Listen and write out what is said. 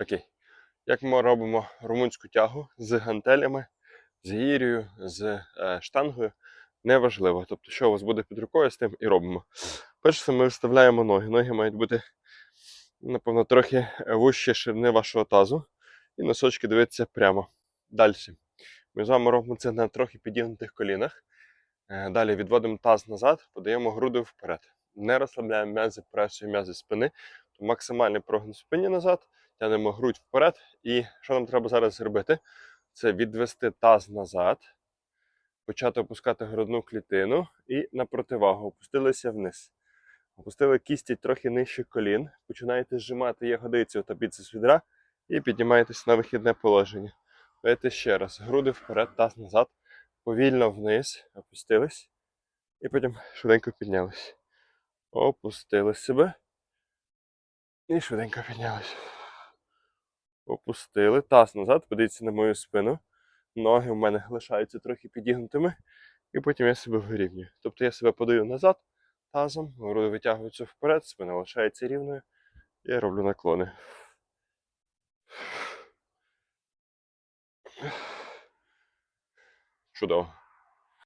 Окей. Як ми робимо румунську тягу з гантелями, з гір'ю, з е, штангою, неважливо. Тобто, що у вас буде під рукою, з тим і робимо. Перше, ми вставляємо ноги. Ноги мають бути, напевно, трохи вужче ширини вашого тазу. І носочки дивитися прямо. Далі. Ми з вами робимо це на трохи підігнутих колінах. Е, Далі відводимо таз назад, подаємо груди вперед. Не розслабляємо м'язи пресу м'язи спини, максимальний прогин спині назад, тянемо грудь вперед. І що нам треба зараз зробити? Це відвести таз назад, почати опускати грудну клітину і на противагу опустилися вниз. Опустили кісті трохи нижче колін, починаєте зжимати ягодицю та біцепс відра і піднімаєтесь на вихідне положення. Давайте ще раз. Груди вперед, таз назад, повільно вниз, опустились. І потім швиденько піднялись. Опустили себе. І швиденько піднялись. Опустили. Таз назад, подивіться на мою спину. Ноги в мене лишаються трохи підігнутими. І потім я себе вирівнюю. Тобто я себе подаю назад тазом, груди витягуються вперед, спина лишається рівною. Я роблю наклони. Чудово.